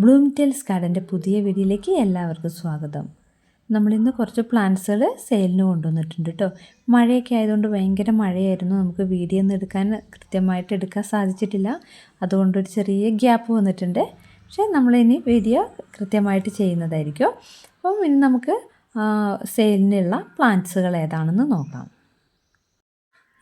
Bloom tells ഗാർഡന്റെ പുതിയ വീഡിയോയിലേക്ക് എല്ലാവർക്കും സ്വാഗതം. നമ്മളിന്ന് കുറച്ച് പ്ലാന്റ്സുകൾ സെയിലിന് കൊണ്ടുവന്നിട്ടുണ്ട് കേട്ടോ മഴയൊക്കെ ആയതുകൊണ്ട് ഭയങ്കര മഴയായിരുന്നു. നമുക്ക് വീഡിയോ ഒന്നും എടുക്കാൻ കൃത്യമായിട്ട് എടുക്കാൻ സാധിച്ചിട്ടില്ല. അതുകൊണ്ടൊരു ചെറിയ ഗ്യാപ്പ് വന്നിട്ടുണ്ട്. പക്ഷേ നമ്മളിനി വീഡിയോ കൃത്യമായിട്ട് ചെയ്യുന്നതായിരിക്കും. അപ്പം ഇനി നമുക്ക് സെയിലിനുള്ള പ്ലാന്റ്സുകൾ ഏതാണെന്ന് നോക്കാം.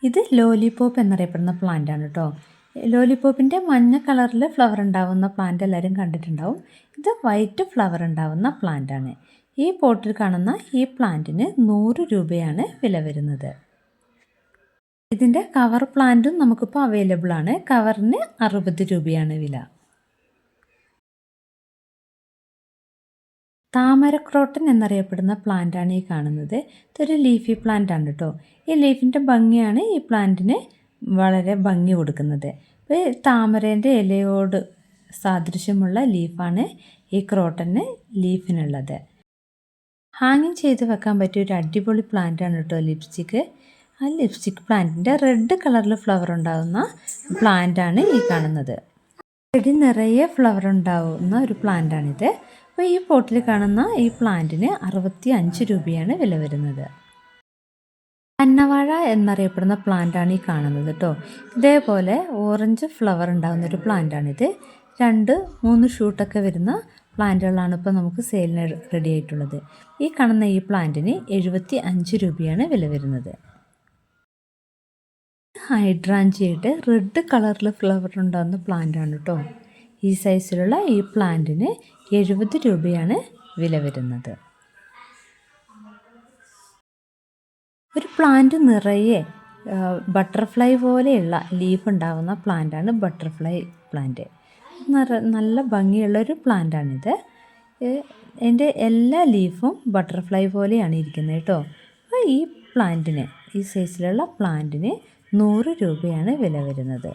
ഇത് ലോലിപോപ്പ് എന്നറിയപ്പെടുന്ന പ്ലാന്റ് ആണ് കേട്ടോ ലോലിപോപ്പിന്റെ മഞ്ഞ കളറിൽ ഫ്ലവർ ഉണ്ടാവുന്ന പ്ലാന്റ് എല്ലാവരും കണ്ടിട്ടുണ്ടാവും. ഇത് വൈറ്റ് ഫ്ലവർ ഉണ്ടാവുന്ന പ്ലാന്റ് ആണ്. ഈ പോട്ടിൽ കാണുന്ന ഈ പ്ലാന്റിന് നൂറ് രൂപയാണ് വില വരുന്നത്. ഇതിന്റെ കവർ പ്ലാന്റും നമുക്കിപ്പോൾ അവൈലബിൾ ആണ്. കവറിന് അറുപത് രൂപയാണ് വില. താമരക്രോട്ടൻ എന്നറിയപ്പെടുന്ന പ്ലാന്റാണ് ഈ കാണുന്നത്. ഇതൊരു ലീഫി പ്ലാന്റ് ആണ് കേട്ടോ ഈ ലീഫിന്റെ ഭംഗിയാണ് ഈ പ്ലാന്റിന് വളരെ ഭംഗി കൊടുക്കുന്നത്. അപ്പോൾ താമരേന്റെ ഇലയോട് സാദൃശ്യമുള്ള ലീഫാണ് ഈ ക്രോട്ടന് ലീഫിനുള്ളത്. ഹാങ്ങിങ് ചെയ്ത് വെക്കാൻ പറ്റിയ ഒരു അടിപൊളി പ്ലാന്റാണ് കേട്ടോ ലിപ്സ്റ്റിക്ക് ആ ലിപ്സ്റ്റിക് പ്ലാന്റിന്റെ റെഡ് കളറിൽ ഫ്ലവർ ഉണ്ടാകുന്ന പ്ലാന്റാണ് ഈ കാണുന്നത്. ചെടി നിറയെ ഫ്ലവർ ഉണ്ടാകുന്ന ഒരു പ്ലാന്റാണിത് അപ്പോൾ ഈ പോട്ടിൽ കാണുന്ന ഈ പ്ലാന്റിന് അറുപത്തി അഞ്ച് രൂപയാണ് വില വരുന്നത്. അന്നവാഴ എന്നറിയപ്പെടുന്ന പ്ലാന്റാണ് ഈ കാണുന്നത് കേട്ടോ ഇതേപോലെ ഓറഞ്ച് ഫ്ലവർ ഉണ്ടാകുന്ന ഒരു പ്ലാന്റാണിത് രണ്ട് മൂന്ന് ഷൂട്ടൊക്കെ വരുന്ന പ്ലാന്റുകളാണ് ഇപ്പോൾ നമുക്ക് സെയിലിന് റെഡി ആയിട്ടുള്ളത്. ഈ കാണുന്ന ഈ പ്ലാന്റിന് എഴുപത്തി അഞ്ച് രൂപയാണ് വില വരുന്നത്. ഹൈഡ്രാഞ്ചിയുടെ റെഡ് കളറിൽ ഫ്ലവർ ഉണ്ടാകുന്ന പ്ലാന്റാണ് കേട്ടോ ഈ സൈസിലുള്ള ഈ പ്ലാന്റിന് എഴുപത് രൂപയാണ് വില വരുന്നത്. ഒരു പ്ലാന്റ് നിറയെ ബട്ടർഫ്ലൈ പോലെയുള്ള ലീഫ് ഉണ്ടാകുന്ന പ്ലാന്റാണ് ബട്ടർഫ്ലൈ പ്ലാന്റ് നിറ നല്ല ഭംഗിയുള്ള ഒരു പ്ലാന്റാണിത് എന്റെ എല്ലാ ലീഫും ബട്ടർഫ്ലൈ പോലെയാണ് ഇരിക്കുന്നത് കേട്ടോ. അപ്പോൾ ഈ പ്ലാന്റിന് ഈ സൈസിലുള്ള പ്ലാന്റിന് നൂറ് രൂപയാണ് വില വരുന്നത്.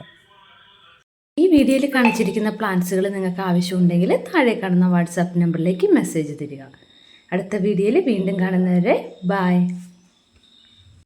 ഈ വീഡിയോയിൽ കാണിച്ചിരിക്കുന്ന പ്ലാന്റ്സുകൾ നിങ്ങൾക്ക് ആവശ്യമുണ്ടെങ്കിൽ താഴെ കാണുന്ന വാട്സാപ്പ് നമ്പറിലേക്ക് മെസ്സേജ് തരിക. അടുത്ത വീഡിയോയിൽ വീണ്ടും കാണുന്നവരെ ബായ്